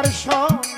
দর্শন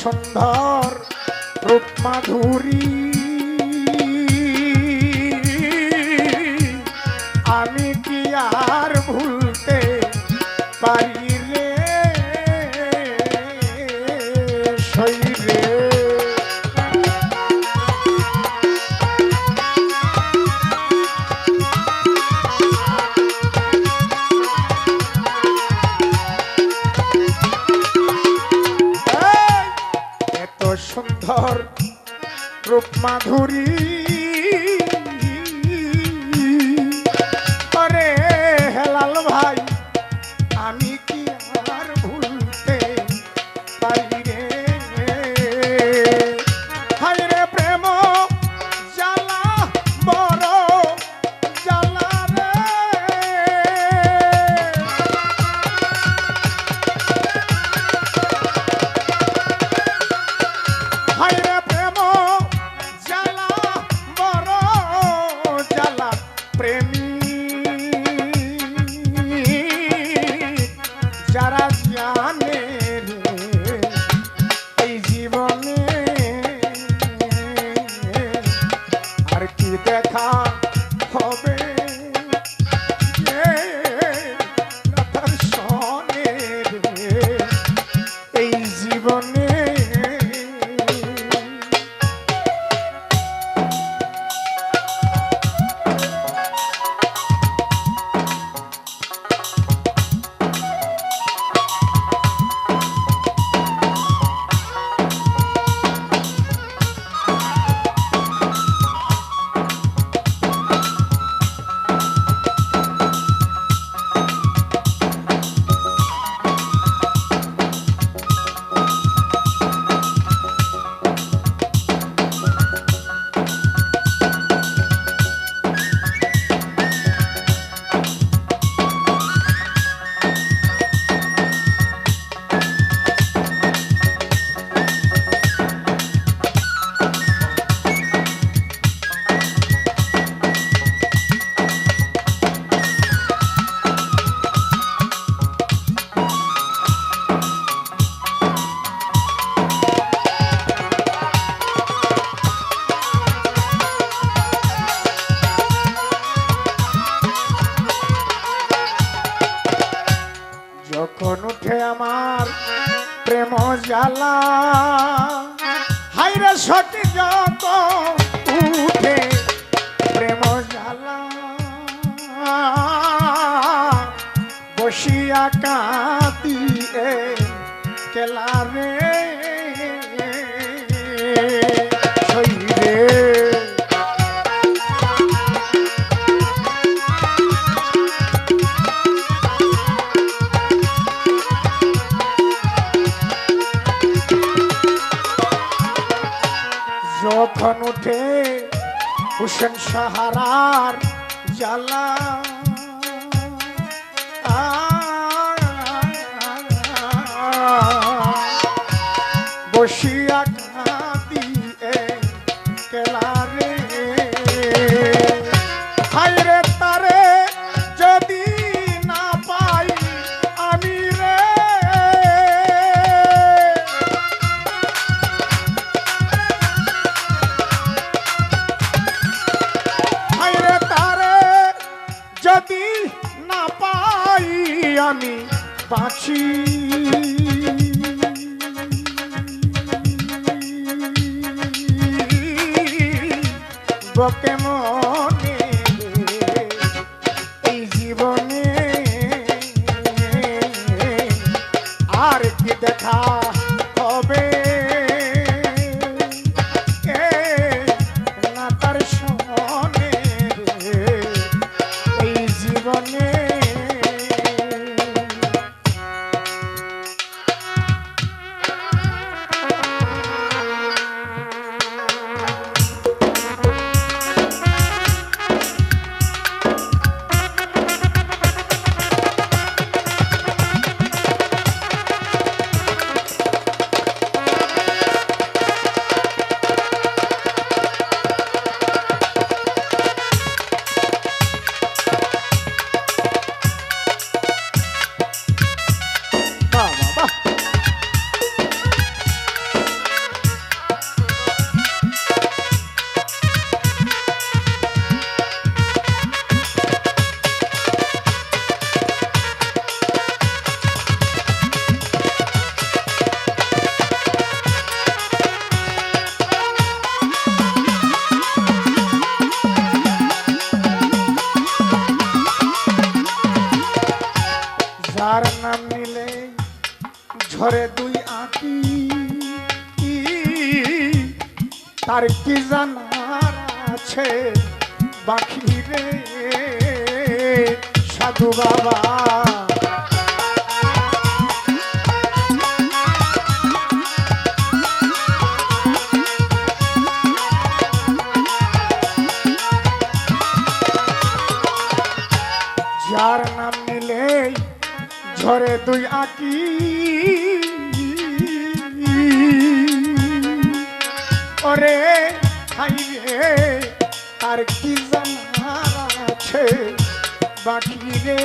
সুন্দর রূপ মাধুরী। আমি কি আর ভুলতে পারি? মাধুরী। জ্বালা হাইরে সতী যত উঠে প্রেম জ্বালা বসিয়া কাঁদিয়ে কেলারে আসেন সাহারার জালা বসি পাখি। বকে মোর যার নাম নিলে ঝরে দুই আঁকি তার কি জানার আছে বাকি রে? সাধু বাবা। তুই আঁকি। ওরে খাইয়ে আর কি জানা আছে বাকি রে?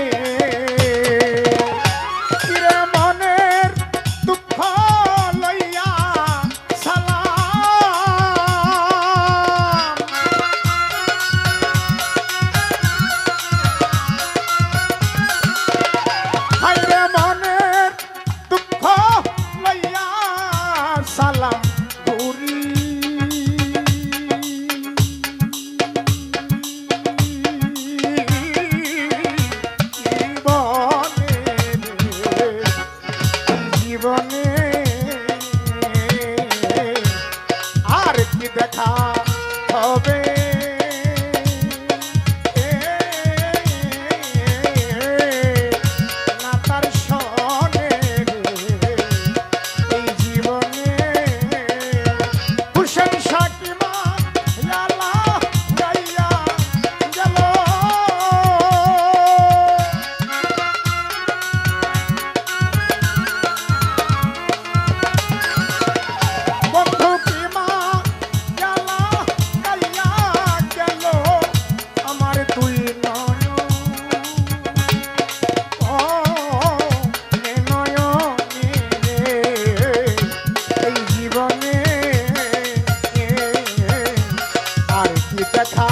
দেখা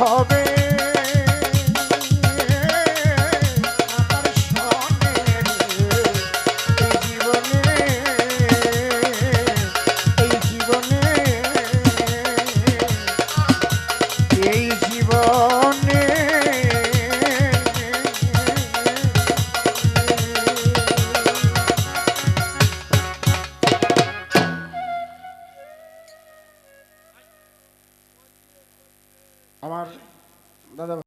হবে।